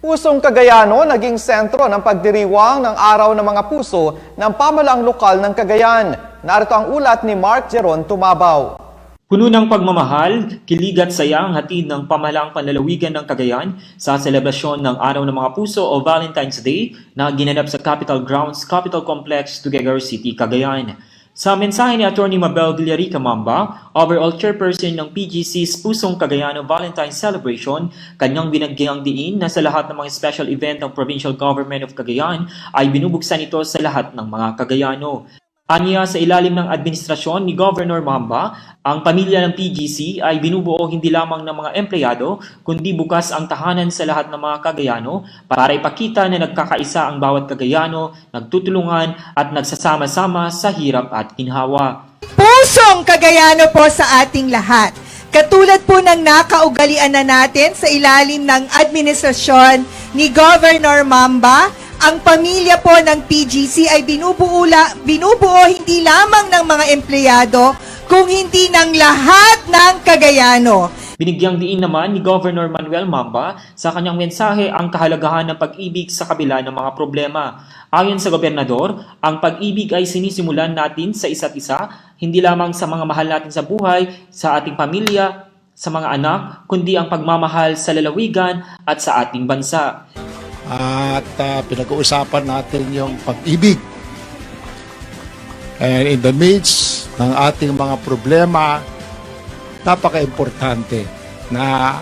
Pusong Cagayano naging sentro ng pagdiriwang ng Araw ng Mga Puso ng pamalaang lokal ng Cagayan. Narito ang ulat ni Mark Jeron Tumabaw. Puno ng pagmamahal, kilig at saya ang hatid ng pamahalaang panlalawigan ng Cagayan sa selebrasyon ng Araw ng Mga Puso o Valentine's Day na ginanap sa Capitol Grounds Capitol Complex, Tuguegarao City, Cagayan. Sa mensahe ni Atty. Mabel Villarica Mamba, overall chairperson ng PGC's Pusong Cagayano Valentine's Celebration, kanyang binagyang diin na sa lahat ng mga special event ng Provincial Government of Cagayan ay binubuksan ito sa lahat ng mga Cagayano. Aniya sa ilalim ng administrasyon ni Governor Mamba, ang pamilya ng PGC ay binubuo hindi lamang ng mga empleyado, kundi bukas ang tahanan sa lahat ng mga Kagayano para ipakita na nagkakaisa ang bawat Kagayano, nagtutulungan at nagsasama-sama sa hirap at ginhawa. Pusong Kagayano po sa ating lahat. Katulad po ng nakaugalian na natin sa ilalim ng administrasyon ni Governor Mamba, ang pamilya po ng PGC ay binubuo, la- binubuo hindi lamang ng mga empleyado, kung hindi ng lahat ng Kagayano. Binigyang diin naman ni Governor Manuel Mamba sa kanyang mensahe ang kahalagahan ng pag-ibig sa kabila ng mga problema. Ayon sa gobernador, ang pag-ibig ay sinisimulan natin sa isa't isa, hindi lamang sa mga mahal natin sa buhay, sa ating pamilya, sa mga anak, kundi ang pagmamahal sa lalawigan at sa ating bansa. At ah, pinag-uusapan natin yung pag-ibig. And in the midst ng ating mga problema, napaka-importante na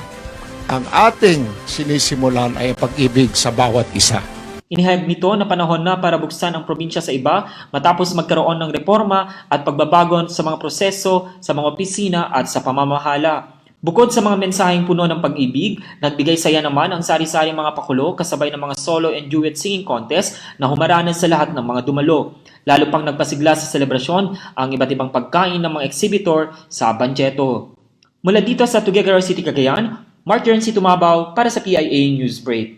ang ating sinisimulan ay pag-ibig sa bawat isa. Inihayag nito na panahon na para buksan ang probinsya sa iba matapos magkaroon ng reforma at pagbabagon sa mga proseso, sa mga opisina at sa pamamahala. Bukod sa mga mensaheng puno ng pag-ibig, nagbigay saya naman ang sari-sari mga pakulo kasabay ng mga solo and duet singing contest na humaranan sa lahat ng mga dumalo. Lalo pang nagpasigla sa selebrasyon ang iba't ibang pagkain ng mga exhibitor sa Banjeto. Mula dito sa Tuguegarao City, Cagayan, Mark Jern si Tumabaw para sa PIA Newsbreak.